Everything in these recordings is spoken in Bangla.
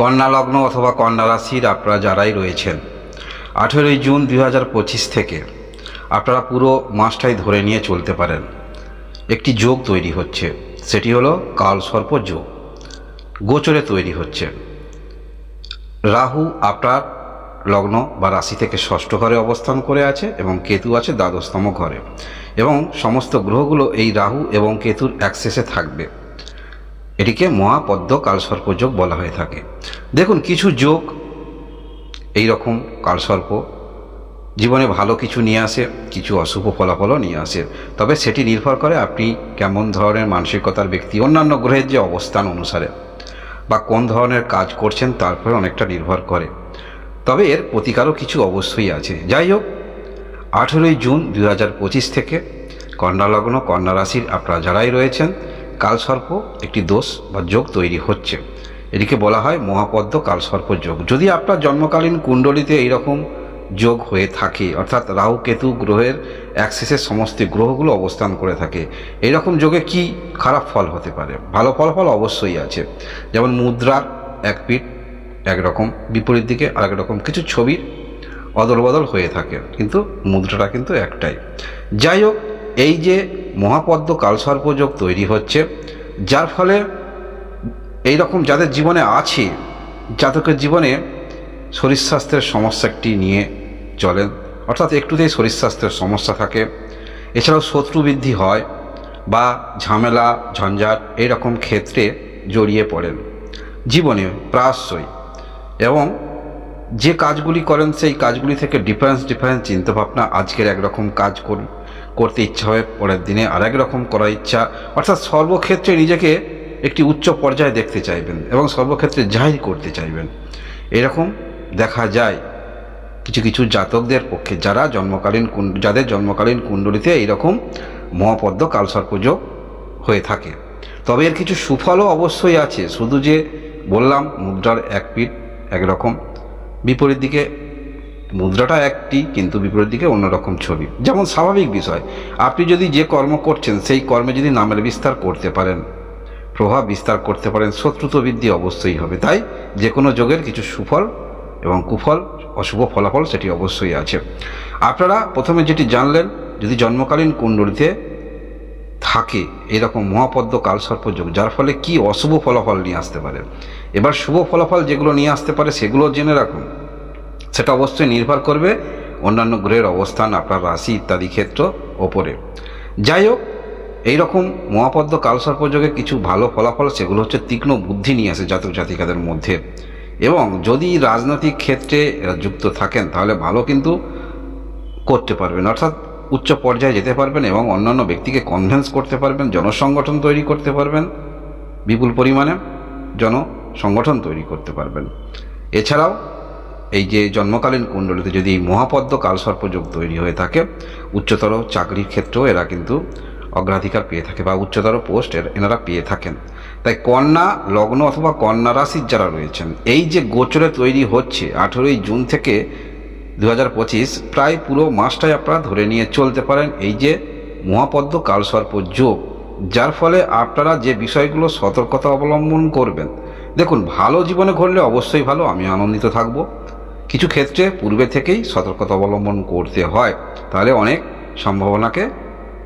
কন্যা লগ্ন অথবা কন্যা রাশির আপনারা যারাই রয়েছেন, আঠেরোই জুন দুই হাজার পঁচিশ থেকে আপনারা পুরো মাসটাই ধরে নিয়ে চলতে পারেন। একটি যোগ তৈরি হচ্ছে, সেটি হলো কাল সর্প যোগ। গোচরে তৈরি হচ্ছে। রাহু আপনার লগ্ন বা রাশি থেকে ষষ্ঠ ঘরে অবস্থান করে আছে এবং কেতু আছে দ্বাদশতম ঘরে এবং সমস্ত গ্রহগুলো এই রাহু এবং কেতুর অ্যাক্সেসে থাকবে। এটিকে মহাপদ্ম কালসর্প যোগ বলা হয়ে থাকে। দেখুন, কিছু যোগ এই রকম কালসর্প। জীবনে ভালো কিছু নিয়ে আসে, কিছু অশুভ ফলাফলও নিয়ে আসে। তবে সেটি নির্ভর করে আপনি কেমন ধরনের মানসিকতার ব্যক্তি, অন্যান্য গ্রহের যে অবস্থান অনুসারে, বা কোন ধরনের কাজ করছেন তারপরে অনেকটা নির্ভর করে। তবে এর প্রতিকারও কিছু অবশ্যই আছে। যাই হোক, আঠেরোই জুন দু হাজার পঁচিশ থেকে কন্যা লগ্ন কন্যা রাশির আপনারা যারাই রয়েছেন কালসর্প একটি দোষ বা যোগ তৈরি হচ্ছে। এটিকে বলা হয় মহাপদ্ম কালসর্প যোগ। যদি আপনার জন্মকালীন কুণ্ডলিতে এইরকম যোগ হয়ে থাকে, অর্থাৎ রাহু, কেতু, গ্রহের অ্যাক্সেসের সমস্ত গ্রহগুলো অবস্থান করে থাকে, এইরকম যোগে কি খারাপ ফল হতে পারে? ভালো ফলাফল অবশ্যই আছে। যেমন মুদ্রার এক পিঠ একরকম, বিপরীত দিকে আরেক রকম, কিছু ছবির অদল বদল হয়ে থাকে, কিন্তু মুদ্রাটা কিন্তু একটাই। যাই হোক এই যে মহাপদ্ম কালসর্পযোগ তৈরি হচ্ছে, যার ফলে এই রকম যাদের জীবনে আছে জাতকের জীবনে শরীর স্বাস্থ্যের সমস্যা একটি নিয়ে চলেন অর্থাৎ একটুতেই শরীর স্বাস্থ্যের সমস্যা থাকে। এছাড়াও শত্রু বৃদ্ধি হয় বা ঝামেলা, ঝঞ্ঝাট এই রকম ক্ষেত্রে জড়িয়ে পড়েন জীবনে প্রায়শই। এবং যে কাজগুলি করেন, সেই কাজগুলি থেকে ডিফারেন্স ডিফারেন্স চিন্তাভাবনা আজকের একরকম কাজ কর- করতে ইচ্ছা হয়, পরের দিনে আর রকম করার ইচ্ছা। অর্থাৎ সর্বক্ষেত্রে নিজেকে একটি উচ্চ পর্যায়ে দেখতে চাইবেন এবং সর্বক্ষেত্রে জাহির করতে চাইবেন। এরকম দেখা যায়। কিছু কিছু জাতকদের পক্ষে যারা জন্মকালীন যাদের জন্মকালীন কুণ্ডলিতে এইরকম মহাপদ্ম কালসর্পযোগ হয়ে থাকে। তবে এর কিছু সুফলও অবশ্যই আছে। শুধু যে বললাম, মুদ্রার এক পিঠ একরকম। বিপরীত দিকে মুদ্রাটা একটি, কিন্তু বিপরীত দিকে অন্যরকম ছবি। যেমন স্বাভাবিক বিষয়, আপনি যদি যে কর্ম করছেন, সেই কর্মে যদি নামের বিস্তার করতে পারেন, প্রভাব বিস্তার করতে পারেন, শত্রুত বৃদ্ধি অবশ্যই হবে। তাই যে কোনো যোগের কিছু সুফল এবং কুফল, অশুভ ফলাফল সেটি অবশ্যই আছে। আপনারা প্রথমে যেটি জানলেন, যদি জন্মকালীন কুণ্ডলিতে থাকে এরকম মহাপদ্ম কালসর্পযোগ যার ফলে কি অশুভ ফলাফল নিয়ে আসতে পারে? এবার শুভ ফলাফল যেগুলো নিয়ে আসতে পারে, সেগুলো জেনে রাখুন। সেটা অবশ্যই নির্ভর করবে অন্যান্য গ্রহের অবস্থান, আপনার রাশি ইত্যাদি ক্ষেত্র ওপরে। যাই হোক, এইরকম মহাপদ্ম কালসর্পযোগে কিছু ভালো ফলাফল, সেগুলো হচ্ছে তীক্ষ্ণ বুদ্ধি নিয়ে আসে জাতক জাতিকাদের মধ্যে। এবং যদি রাজনৈতিক ক্ষেত্রে এরা যুক্ত থাকেন, তাহলে ভালো কিন্তু করতে পারবেন। অর্থাৎ উচ্চ পর্যায়ে যেতে পারবেন এবং অন্যান্য ব্যক্তিকে কনভেন্স করতে পারবেন, জনসংগঠন তৈরি করতে পারবেন, বিপুল পরিমাণে জনসংগঠন তৈরি করতে পারবেন। এছাড়াও এই যে জন্মকালীন কুণ্ডলিতে যদি মহাপদ্ম কালসর্পযোগ তৈরি হয়ে থাকে, উচ্চতর চাকরির ক্ষেত্রেও এরা কিন্তু অগ্রাধিকার পেয়ে থাকে বা উচ্চতর পোস্ট এনারা পেয়ে থাকেন। তাই কন্যা, লগ্ন অথবা কন্যা রাশির যারা রয়েছেন, এই যে গোচরে তৈরি হচ্ছে আঠেরোই জুন থেকে দু হাজার পঁচিশ, প্রায় পুরো মাসটাই আপনারা ধরে নিয়ে চলতে পারেন এই যে মহাপদ্ম কালসর্প যোগ, যার ফলে আপনারা যে বিষয়গুলো সতর্কতা অবলম্বন করবেন। দেখুন, ভালো জীবনে ঘটলে অবশ্যই ভালো আমি আনন্দিত থাকব। কিছু ক্ষেত্রে পূর্বে থেকেই সতর্কতা অবলম্বন করতে হয়, তাহলে অনেক সম্ভাবনাকে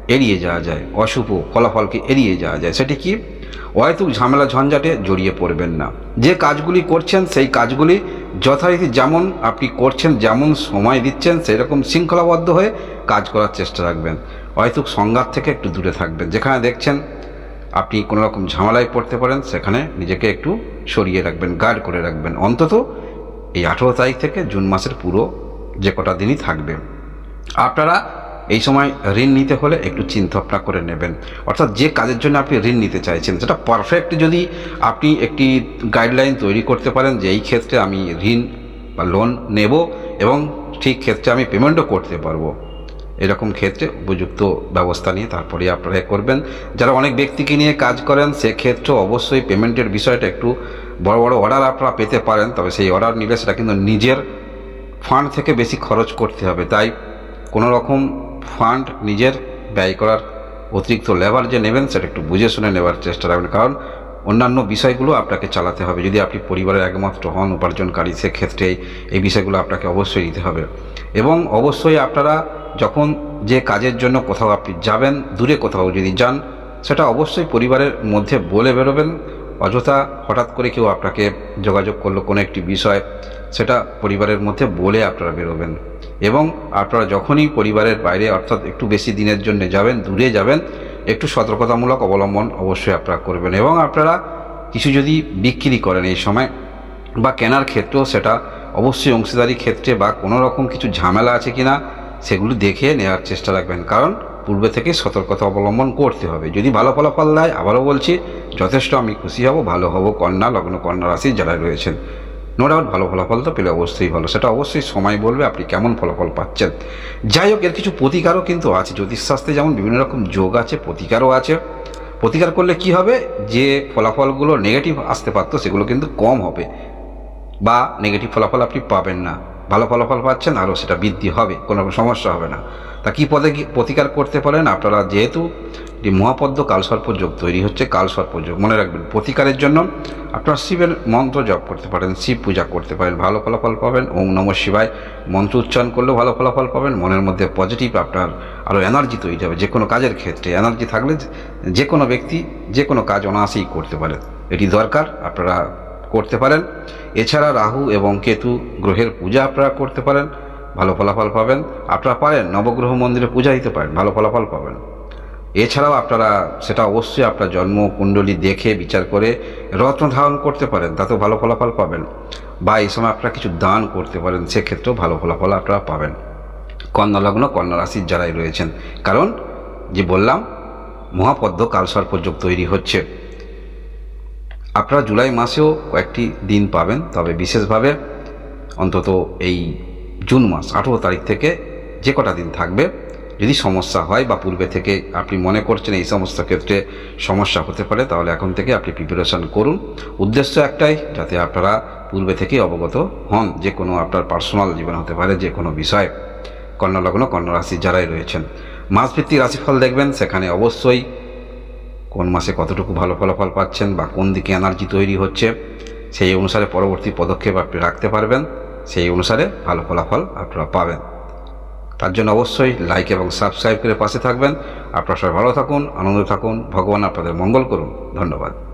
এড়িয়ে যাওয়া যায়, অশুভ ফলাফলকে এড়িয়ে যাওয়া যায়। সেটি কি? হয়তো ঝামেলা ঝঞ্ঝাটে জড়িয়ে পড়বেন না। যে কাজগুলি করছেন, সেই কাজগুলি যথারীতি যেমন আপনি করছেন, যেমন সময় দিচ্ছেন, সেরকম শৃঙ্খলাবদ্ধ হয়ে কাজ করার চেষ্টা রাখবেন। হয়তো সংঘাত থেকে একটু দূরে থাকবেন। যেখানে দেখছেন আপনি কোনো রকম ঝামেলায় পড়তে পারেন, সেখানে নিজেকে একটু সরিয়ে রাখবেন, গার্ড করে রাখবেন। অন্তত এই আঠেরো তারিখ থেকে জুন মাসের পুরো যে কটা দিনই থাকবে। আপনারা এই সময় ঋণ নিতে হলে একটু চিন্তা ভাবনা করে নেবেন। অর্থাৎ যে কাজের জন্য আপনি ঋণ নিতে চাইছেন, সেটা পারফেক্ট যদি আপনি একটি গাইডলাইন তৈরি করতে পারেন যে এই ক্ষেত্রে আমি ঋণ বা লোন নেব এবং ঠিক ক্ষেত্রে আমি পেমেন্টও করতে পারব। এরকম ক্ষেত্রে উপযুক্ত ব্যবস্থা নিয়ে তারপরে আপনারা করবেন। যারা অনেক ব্যক্তিকে নিয়ে কাজ করেন, সেক্ষেত্রে অবশ্যই পেমেন্টের বিষয়টা একটু বড় বড় অর্ডার আপনারা পেতে পারেন, তবে সেই অর্ডার নিলে সেটা কিন্তু নিজের ফান্ড থেকে বেশি খরচ করতে হবে। তাই কোনো রকম ফান্ড নিজের ব্যয় করার অতিরিক্ত লেবার যে নেবেন, সেটা একটু বুঝে শুনে নেবার চেষ্টা রাখবেন। কারণ অন্যান্য বিষয়গুলো আপনাকে চালাতে হবে। যদি আপনি পরিবারের একমাত্র হন, উপার্জনকারী, সেক্ষেত্রে এই বিষয়গুলো আপনাকে অবশ্যই দিতে হবে। এবং অবশ্যই আপনারা যখন যে কাজের জন্য কোথাও আপনি যাবেন, দূরে কোথাও যদি যান, সেটা অবশ্যই পরিবারের মধ্যে বলে বেরোবেন। অযথা হঠাৎ করে কেউ আপনাকে যোগাযোগ করল কোনো একটি বিষয়, সেটা পরিবারের মধ্যে বলে আপনারা বেরোবেন। এবং আপনারা যখনই পরিবারের বাইরে, অর্থাৎ একটু বেশি দিনের জন্য যাবেন, দূরে যাবেন, একটু সতর্কতামূলক অবলম্বন অবশ্যই আপনারা করবেন। এবং আপনারা কিছু যদি বিক্রি করেন এই সময়, বা কেনার ক্ষেত্রেও সেটা অবশ্যই অংশীদারি ক্ষেত্রে বা কোনো রকম কিছু ঝামেলা আছে কিনা, সেগুলো দেখে নেওয়ার চেষ্টা রাখবেন। কারণ পূর্বে থেকে সতর্কতা অবলম্বন করতে হবে। যদি ভালো ফলাফল দেয়, আবারও বলছি যথেষ্ট আমি খুশি হব, ভালো হব, কন্যা, লগ্ন কন্যা রাশি যারা রয়েছেন। নো ডাউট ভালো ফলাফল তো পেলে অবশ্যই ভালো, সেটা অবশ্যই সময় বলবে আপনি কেমন ফলাফল পাচ্ছেন। যাই হোক, এর কিছু প্রতিকারও কিন্তু আছে জ্যোতিষশাস্ত্রে যেমন বিভিন্ন রকম যোগ আছে, প্রতিকারও আছে। প্রতিকার করলে কি হবে? যে ফলাফলগুলো নেগেটিভ আসতে পারতো, সেগুলো কিন্তু কম হবে। বা নেগেটিভ ফলাফল আপনি পাবেন না। ভালো ফলাফল পাচ্ছেন, আরও সেটা বৃদ্ধি হবে, কোনো সমস্যা হবে না। তা কী পদে প্রতিকার করতে পারেন? আপনারা যেহেতু যে মহাপদ্ম কালসর্প যোগ তৈরি হচ্ছে কালসর্প যোগ। মনে রাখবেন, প্রতিকারের জন্য আপনারা শিবের মন্ত্র জপ করতে পারেন, শিব পূজা করতে পারেন, ভালো ফলাফল পাবেন, ওম নম শিবায় মন্ত্র উচ্চারণ করলেও ভালো ফলাফল পাবেন, মনের মধ্যে পজিটিভ আপনার আরও এনার্জি তৈরি হবে, যে কোনো কাজের ক্ষেত্রে এনার্জি থাকলে যে কোনো ব্যক্তি যে কোনো কাজ অনায়াসেই করতে পারে। এটি দরকার, আপনারা করতে পারেন। এছাড়া রাহু এবং কেতু গ্রহের পূজা আপনারা করতে পারেন, ভালো ফলাফল পাবেন। আপনারা পারেন, নবগ্রহ মন্দিরে পূজা দিতে পারেন, ভালো ফলাফল পাবেন। এছাড়াও আপনারা সেটা অবশ্যই আপনার জন্ম কুণ্ডলী দেখে বিচার করে রত্ন ধারণ করতে পারেন, তাতেও ভালো ফলাফল পাবেন। বা এই সময় আপনারা কিছু দান করতে পারেন, সেক্ষেত্রেও ভালো ফলাফল আপনারা পাবেন। কন্যা লগ্ন কন্যা রাশির যারাই রয়েছেন। কারণ, যে বললাম, মহাপদ্ম কালসর্পযোগ তৈরি হচ্ছে। আপনারা জুলাই মাসেও কয়েকটি দিন পাবেন, তবে বিশেষভাবে অন্তত এই জুন মাস, আঠেরো তারিখ থেকে যে কটা দিন থাকবে যদি সমস্যা হয় বা পূর্বে থেকে আপনি মনে করছেন এই সমস্ত ক্ষেত্রে সমস্যা হতে পারে, তাহলে এখন থেকে আপনি প্রিপারেশন করুন। উদ্দেশ্য একটাই, যাতে আপনারা পূর্বে থেকেই অবগত হন যে কোনো আপনার পার্সোনাল জীবন হতে পারে, যে কোনো বিষয়ে। কন্যা লগ্ন কন্যা রাশি যারাই রয়েছেন। মাসভিত্তিক রাশিফল দেখবেন, সেখানে অবশ্যই কোন মাসে কতটুকু ভালো ফলাফল পাচ্ছেন বা কোন দিকে এনার্জি তৈরি হচ্ছে, সেই অনুসারে পরবর্তী পদক্ষেপ আপনি রাখতে পারবেন, সেই অনুসারে ভালো ফলাফল আপনারা পাবেন। তার জন্য অবশ্যই লাইক এবং সাবস্ক্রাইব করে পাশে থাকবেন। আপনারা সবাই ভালো থাকুন, আনন্দ থাকুন, ভগবান আপনাদের মঙ্গল করুন। ধন্যবাদ।